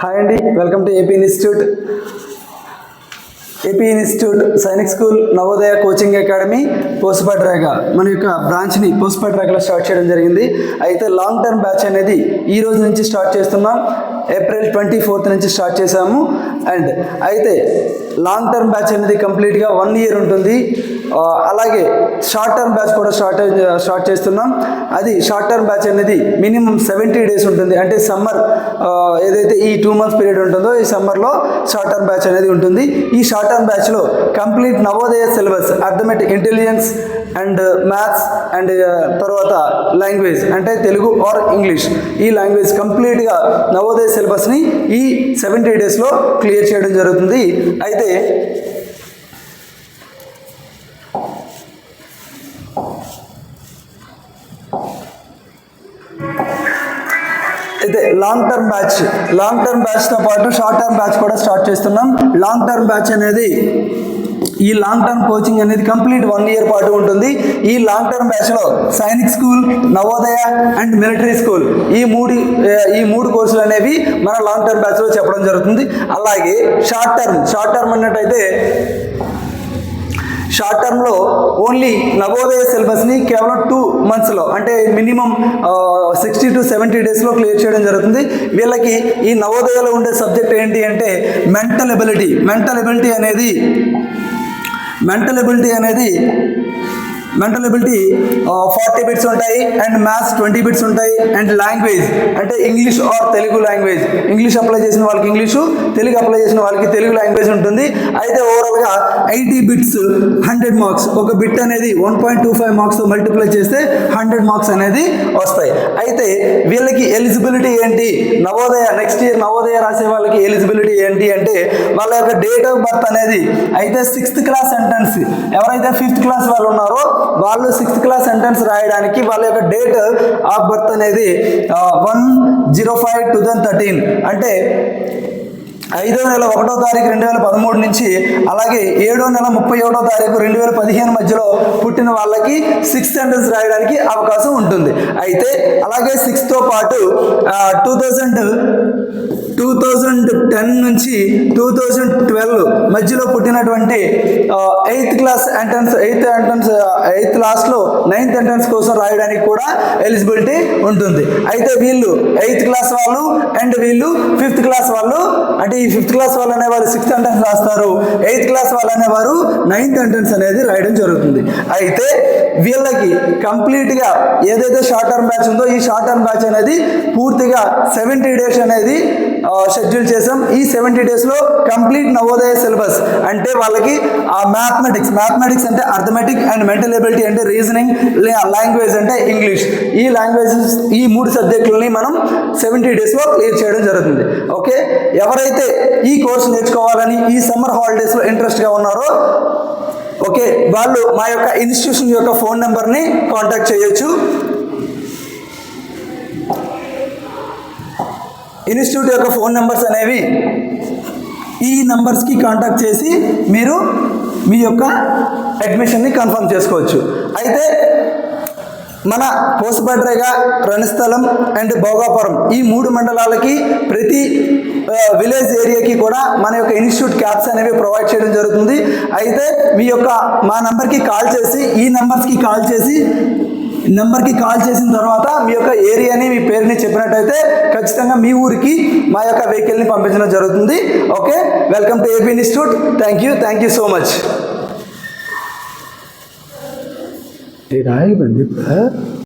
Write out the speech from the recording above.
Hi అండి welcome to AP institute AP institute Sainik school Navodaya coaching academy పోస్పట్రాగ మన యొక్క బ్రాంచ్ని పోస్పట్రాగలో start చేయడం జరిగింది. అయితే లాంగ్ టర్మ్ బ్యాచ్ అనేది ఈ రోజు నుంచి స్టార్ట్ చేస్తున్నాం. ఏప్రిల్ ట్వంటీ ఫోర్త్ నుంచి స్టార్ట్ చేశాము. అండ్ అయితే లాంగ్ టర్మ్ బ్యాచ్ అనేది కంప్లీట్గా వన్ ఇయర్ ఉంటుంది. అలాగే షార్ట్ టర్మ్ బ్యాచ్ కూడా స్టార్ట్ స్టార్ట్ చేస్తున్నాం. అది షార్ట్ టర్మ్ బ్యాచ్ అనేది మినిమం సెవెంటీ డేస్ ఉంటుంది. అంటే సమ్మర్ ఏదైతే ఈ టూ మంత్స్ పీరియడ్ ఉంటుందో ఈ సమ్మర్లో షార్ట్ టర్మ్ బ్యాచ్ అనేది ఉంటుంది. ఈ షార్ట్ టర్మ్ బ్యాచ్లో complete Navodaya syllabus arithmetic intelligence and maths and తర్వాత లాంగ్వేజ్ అంటే తెలుగు ఆర్ ఇంగ్లీష్. ఈ లాంగ్వేజ్ కంప్లీట్గా నవోదయ సిలబస్ని ఈ సెవెంటీ డేస్లో క్లియర్ చేయడం జరుగుతుంది. అయితే అయితే long term batch long term బ్యాచ్తో పాటు షార్ట్ టర్మ్ బ్యాచ్ కూడా స్టార్ట్ చేస్తున్నాం. లాంగ్ టర్మ్ బ్యాచ్ అనేది ఈ లాంగ్ టర్మ్ కోచింగ్ అనేది కంప్లీట్ వన్ ఇయర్ పాటు ఉంటుంది. ఈ లాంగ్ టర్మ్ బ్యాచ్లో Sainik school Navodaya and military school ఈ మూడు ఈ మూడు కోర్సులు అనేవి మన లాంగ్ టర్మ్ బ్యాచ్లో చెప్పడం జరుగుతుంది. అలాగే షార్ట్ టర్మ్ షార్ట్ టర్మ్ అన్నట్టయితే షార్ట్ టర్మ్లో ఓన్లీ నవోదయ సిలబస్ని కేవలం టూ మంత్స్లో అంటే మినిమం సిక్స్టీ టు సెవెంటీ డేస్లో క్లియర్ చేయడం జరుగుతుంది. వీళ్ళకి ఈ నవోదయలో ఉండే సబ్జెక్ట్ ఏంటి అంటే మెంటల్ ఎబిలిటీ మెంటల్ ఎబిలిటీ అనేది మెంటల్ ఎబిలిటీ అనేది మెంటల్ ఎబిలిటీ ఫార్టీ బిట్స్ ఉంటాయి అండ్ మ్యాథ్స్ ట్వంటీ బిట్స్ ఉంటాయి అండ్ లాంగ్వేజ్ అంటే English or Telugu language English apply చేసిన వాళ్ళకి ఇంగ్లీషు తెలుగు అప్లై చేసిన వాళ్ళకి తెలుగు లాంగ్వేజ్ ఉంటుంది. అయితే ఓవరాల్గా ఎయిటీ బిట్స్ హండ్రెడ్ మార్క్స్ ఒక బిట్ అనేది one point two five marks multiply చేస్తే హండ్రెడ్ మార్క్స్ అనేది వస్తాయి. అయితే వీళ్ళకి ఎలిజిబిలిటీ ఏంటి? నవోదయ నెక్స్ట్ ఇయర్ నవోదయ రాసే వాళ్ళకి ఎలిజిబిలిటీ ఏంటి అంటే వాళ్ళ యొక్క డేట్ ఆఫ్ బర్త్ అనేది అయితే సిక్స్త్ క్లాస్ సెంటెన్స్ ఎవరైతే ఫిఫ్త్ క్లాస్ వాళ్ళు ఉన్నారో వాళ్ళు సిక్స్త్ క్లాస్ సెంటెన్స్ రాయడానికి వాళ్ళ యొక్క డేట్ ఆఫ్ బర్త్ అనేది one zero five two thirteen అంటే ఐదో నెల ఒకటో తారీఖు రెండు వేల పదమూడు నుంచి అలాగే ఏడో నెల ముప్పై ఒకటో తారీఖు రెండు వేల పదిహేను మధ్యలో పుట్టిన వాళ్ళకి సిక్స్త్ సెంటెన్స్ రాయడానికి అవకాశం ఉంటుంది. అయితే అలాగే సిక్స్తో పాటు two thousand two thousand ten నుంచి టూ థౌజండ్ ట్వెల్వ్ మధ్యలో పుట్టినటువంటి eighth class entrance eighth entrance eighth క్లాస్లో నైన్త్ ఎంట్రన్స్ కోసం రాయడానికి కూడా ఎలిజిబిలిటీ ఉంటుంది. అయితే వీళ్ళు ఎయిత్ క్లాస్ వాళ్ళు అండ్ వీళ్ళు ఫిఫ్త్ క్లాస్ వాళ్ళు అంటే ఈ ఫిఫ్త్ క్లాస్ వాళ్ళు అనేవారు సిక్స్త్ ఎంట్రన్స్ రాస్తారు. ఎయిత్ క్లాస్ వాళ్ళు అనేవారు నైన్త్ ఎంట్రన్స్ అనేది రాయడం జరుగుతుంది. అయితే వీళ్ళకి కంప్లీట్గా ఏదైతే షార్ట్ టర్మ్ బ్యాచ్ ఉందో ఈ షార్ట్ టర్మ్ బ్యాచ్ అనేది పూర్తిగా సెవెంటీ డేస్ అనేది షెడ్యూల్ చేసాం ఈ సెవెంటీ డేస్లో కంప్లీట్ నవోదయ సిలబస్ అంటే వాళ్ళకి ఆ మ్యాథమెటిక్స్ మ్యాథమెటిక్స్ అంటే అర్థమెటిక్ అండ్ మెంటల్ ఎబిలిటీ అంటే రీజనింగ్ లాంగ్వేజ్ అంటే ఇంగ్లీష్ ఈ లాంగ్వేజెస్ ఈ మూడు సబ్జెక్టులని మనం సెవెంటీ డేస్లో క్లియర్ చేయడం జరుగుతుంది. ఓకే ఎవరైతే ఈ కోర్స్ నేర్చుకోవాలని ఈ సమ్మర్ హాలిడేస్లో ఇంట్రెస్ట్గా ఉన్నారో ఓకే వాళ్ళు మా యొక్క ఇన్స్టిట్యూషన్ యొక్క ఫోన్ నెంబర్ని కాంటాక్ట్ చేయొచ్చు. ఇన్స్టిట్యూట్ యొక్క ఫోన్ నెంబర్స్ అనేవి ఈ నంబర్స్కి కాంటాక్ట్ చేసి మీరు మీ యొక్క అడ్మిషన్ని కన్ఫర్మ్ చేసుకోవచ్చు. అయితే మన పోసపడ్రేగా రణస్థలం అండ్ భోగాపురం ఈ మూడు మండలాలకి ప్రతి విలేజ్ ఏరియాకి కూడా మన యొక్క ఇన్స్టిట్యూట్ క్యాబ్స్ అనేవి ప్రొవైడ్ చేయడం జరుగుతుంది. అయితే మీ యొక్క మా నంబర్కి కాల్ చేసి ఈ నంబర్స్కి కాల్ చేసి నెంబర్కి కాల్ చేసిన తర్వాత మీ యొక్క ఏరియాని మీ పేరుని చెప్పినట్టయితే ఖచ్చితంగా మీ ఊరికి మా యొక్క వెహికల్ని పంపించడం జరుగుతుంది. Okay? Welcome to AP institute thank you thank you so much